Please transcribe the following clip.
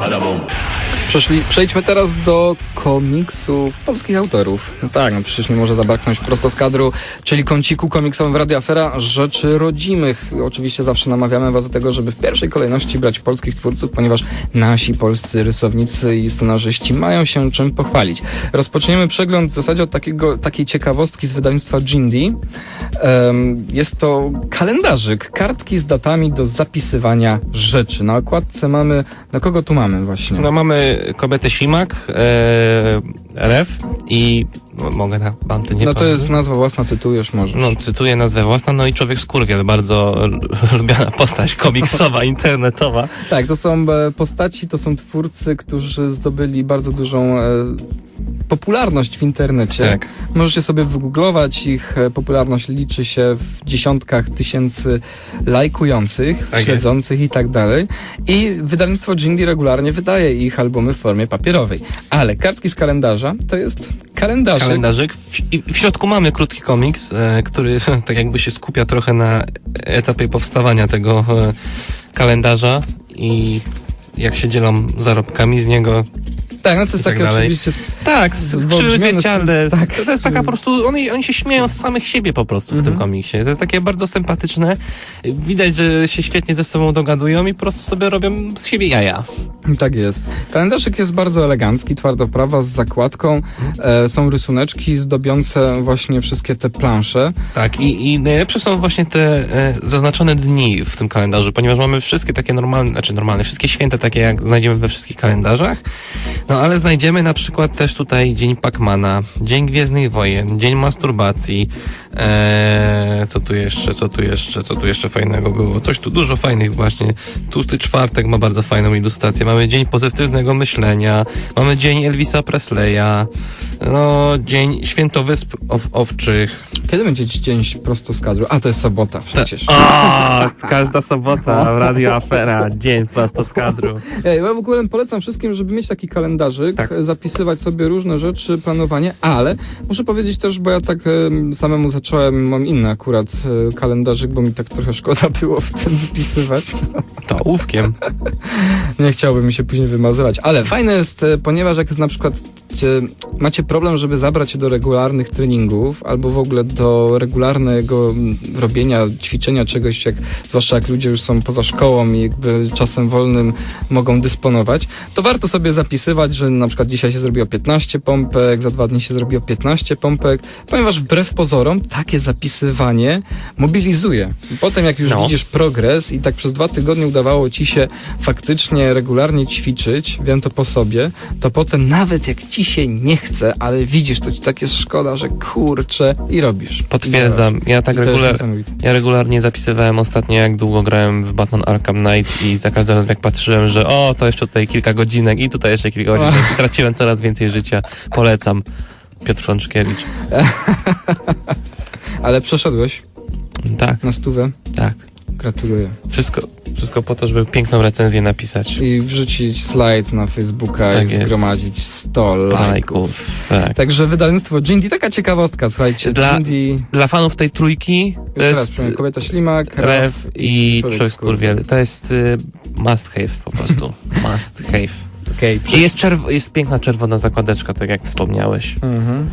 Badabum. Przeszli, przejdźmy teraz do komiksów polskich autorów. No tak, no przecież nie może zabraknąć prosto z kadru, czyli kąciku komiksowym w Radio Afera Rzeczy Rodzimych. Oczywiście zawsze namawiamy Was do tego, żeby w pierwszej kolejności brać polskich twórców, ponieważ nasi polscy rysownicy i scenarzyści mają się czym pochwalić. Rozpoczniemy przegląd w zasadzie od takiego, takiej ciekawostki z wydawnictwa Jindy. Em, jest to kalendarzyk, kartki z datami do zapisywania rzeczy. Na okładce mamy, na kogo tu mamy właśnie? No mamy kobietę Ślimak, e, i mogę na banty nie No to powiem. jest nazwa własna, cytujesz możesz. No, cytuję nazwę własną, no i Człowiek Skurwiel, bardzo lubiana postać komiksowa, internetowa. Tak, to są e, postaci, to są twórcy, którzy zdobyli bardzo dużą e, popularność w internecie. Tak. Możecie sobie wygooglować, ich e, popularność liczy się w dziesiątkach tysięcy lajkujących, Tak śledzących i tak dalej. I wydawnictwo Jindy regularnie wydaje ich albumy w formie papierowej. Ale kartki z kalendarza to jest kalendarzyk. Kalendarzyk. W, w środku mamy krótki komiks, e, który tak jakby się skupia trochę na etapie powstawania tego e, kalendarza i jak się dzielą zarobkami z niego. Tak, no to jest tak takie dalej. oczywiście... Tak, krzywy zwierciadle. tak. To jest taka po prostu, oni, oni się śmieją z samych siebie po prostu w Mhm. tym komiksie. To jest takie bardzo sympatyczne. Widać, że się świetnie ze sobą dogadują i po prostu sobie robią z siebie jaja. Tak jest. Kalendarzyk jest bardzo elegancki, twardoprawa z zakładką. E, są rysuneczki zdobiące właśnie wszystkie te plansze. Tak, i, i najlepsze są właśnie te e, zaznaczone dni w tym kalendarzu, ponieważ mamy wszystkie takie normalne, znaczy normalne, wszystkie święta takie jak znajdziemy we wszystkich kalendarzach, no ale znajdziemy na przykład też tutaj Dzień Pacmana, Dzień Gwiezdnych Wojen, Dzień Masturbacji, e, co tu jeszcze, co tu jeszcze, co tu jeszcze fajnego było, coś tu dużo fajnych właśnie, Tłusty Czwartek ma bardzo fajną ilustrację, mamy Dzień Pozytywnego Myślenia, mamy Dzień Elvisa Presleya, no, Dzień Świętowysp Ow Owczych, Kiedy będzie dzień prosto z kadru? A, to jest sobota przecież. O, każda sobota w Radio Afera, dzień prosto z kadru. Ej, ja w ogóle polecam wszystkim, żeby mieć taki kalendarzyk, Tak. zapisywać sobie różne rzeczy, planowanie, ale muszę powiedzieć też, bo ja tak em, samemu zacząłem, mam inny akurat e, kalendarzyk, bo mi tak trochę szkoda było w tym wypisywać. To ołówkiem. Nie chciałbym mi się później wymazywać, ale fajne jest, e, ponieważ jak na przykład cie, macie problem, żeby zabrać się do regularnych treningów, albo w ogóle do regularnego robienia, ćwiczenia czegoś, jak, zwłaszcza jak ludzie już są poza szkołą i jakby czasem wolnym mogą dysponować, to warto sobie zapisywać, że na przykład dzisiaj się zrobiło 15 pompek, za dwa dni się zrobiło 15 pompek, ponieważ wbrew pozorom takie zapisywanie mobilizuje. Potem jak już No. widzisz progres i tak przez dwa tygodnie udawało ci się faktycznie regularnie ćwiczyć, wiem to po sobie, to potem nawet jak ci się nie chce, ale widzisz, to ci tak jest szkoda, że kurczę i robisz. Potwierdzam. Ja tak I to jest regular, ja regularnie zapisywałem ostatnio, jak długo grałem w Batman Arkham Knight i za każdym razem jak patrzyłem, że o, to jeszcze tutaj kilka godzinek i tutaj jeszcze kilka godzinek i traciłem coraz więcej życia. Polecam. Piotr Frączkiewicz. Ale przeszedłeś Tak, na stówę. tak. Gratuluję. Wszystko, wszystko po to, żeby piękną recenzję napisać. I wrzucić slajd na Facebooka Tak i jest. zgromadzić 100 lajków. Tak. Także wydawnictwo Jindy, taka ciekawostka, słuchajcie, Dla- Jindy, Dla fanów tej trójki to raz jest przypomnę, Kobieta Ślimak, Rew i Człowiek Skurwiel. To jest y, must have po prostu. Must have. Okej, I jest, czerw- jest piękna czerwona zakładeczka, tak jak wspomniałeś. Mhm.